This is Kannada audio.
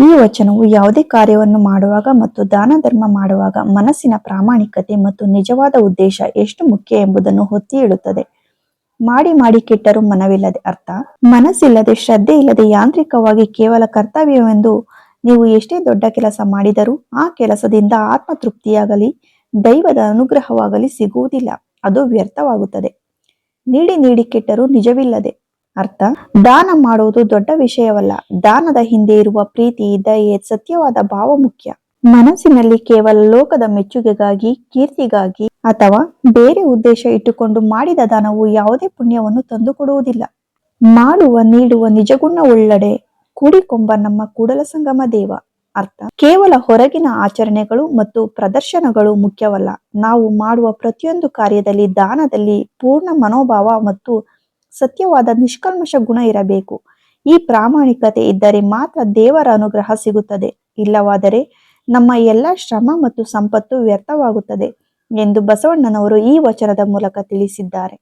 ಈ ವಚನವು ಯಾವುದೇ ಕಾರ್ಯವನ್ನು ಮಾಡುವಾಗ ಮತ್ತು ದಾನ ಧರ್ಮ ಮಾಡುವಾಗ ಮನಸ್ಸಿನ ಪ್ರಾಮಾಣಿಕತೆ ಮತ್ತು ನಿಜವಾದ ಉದ್ದೇಶ ಎಷ್ಟು ಮುಖ್ಯ ಎಂಬುದನ್ನು ಹೊತ್ತಿ ಹೇಳುತ್ತದೆ. ಮಾಡಿ ಮಾಡಿ ಕೆಟ್ಟರೂ ಮನವಿಲ್ಲದೆ ಅರ್ಥ. ಮನಸ್ಸಿಲ್ಲದೆ ಶ್ರದ್ಧೆ ಇಲ್ಲದೆ ಯಾಂತ್ರಿಕವಾಗಿ ಕೇವಲ ಕರ್ತವ್ಯವೆಂದು ನೀವು ಎಷ್ಟೇ ದೊಡ್ಡ ಕೆಲಸ ಮಾಡಿದರೂ ಆ ಕೆಲಸದಿಂದ ಆತ್ಮ ತೃಪ್ತಿಯಾಗಲಿ ದೈವದ ಅನುಗ್ರಹವಾಗಲಿ ಸಿಗುವುದಿಲ್ಲ. ಅದು ವ್ಯರ್ಥವಾಗುತ್ತದೆ. ನೀಡಿ ನೀಡಿ ಕೆಟ್ಟರೂ ನಿಜವಿಲ್ಲದೆ ಅರ್ಥ? ದಾನ ಮಾಡುವುದು ದೊಡ್ಡ ವಿಷಯವಲ್ಲ. ದಾನದ ಹಿಂದೆ ಇರುವ ಪ್ರೀತಿ, ದಯೆ, ಸತ್ಯವಾದ ಭಾವ ಮುಖ್ಯ. ಮನಸ್ಸಿನಲ್ಲಿ ಕೇವಲ ಲೋಕದ ಮೆಚ್ಚುಗೆಗಾಗಿ, ಕೀರ್ತಿಗಾಗಿ ಅಥವಾ ಬೇರೆ ಉದ್ದೇಶ ಇಟ್ಟುಕೊಂಡು ಮಾಡಿದ ದಾನವು ಯಾವುದೇ ಪುಣ್ಯವನ್ನು ತಂದುಕೊಡುವುದಿಲ್ಲ. ಮಾಡುವ ನೀಡುವ ನಿಜಗುಣ ಉಳ್ಳಡೆ ಕೂಡಿಕೊಂಬ ನಮ್ಮ ಕೂಡಲ ಸಂಗಮ ದೇವ. ಅರ್ಥ? ಕೇವಲ ಹೊರಗಿನ ಆಚರಣೆಗಳು ಮತ್ತು ಪ್ರದರ್ಶನಗಳು ಮುಖ್ಯವಲ್ಲ. ನಾವು ಮಾಡುವ ಪ್ರತಿಯೊಂದು ಕಾರ್ಯದಲ್ಲಿ, ದಾನದಲ್ಲಿ ಪೂರ್ಣ ಮನೋಭಾವ ಮತ್ತು ಸತ್ಯವಾದ ನಿಷ್ಕಲ್ಮಶ ಗುಣ ಇರಬೇಕು. ಈ ಪ್ರಾಮಾಣಿಕತೆ ಇದ್ದರೆ ಮಾತ್ರ ದೇವರ ಅನುಗ್ರಹ ಸಿಗುತ್ತದೆ. ಇಲ್ಲವಾದರೆ ನಮ್ಮ ಎಲ್ಲ ಶ್ರಮ ಮತ್ತು ಸಂಪತ್ತು ವ್ಯರ್ಥವಾಗುತ್ತದೆ ಎಂದು ಬಸವಣ್ಣನವರು ಈ ವಚನದ ಮೂಲಕ ತಿಳಿಸಿದ್ದಾರೆ.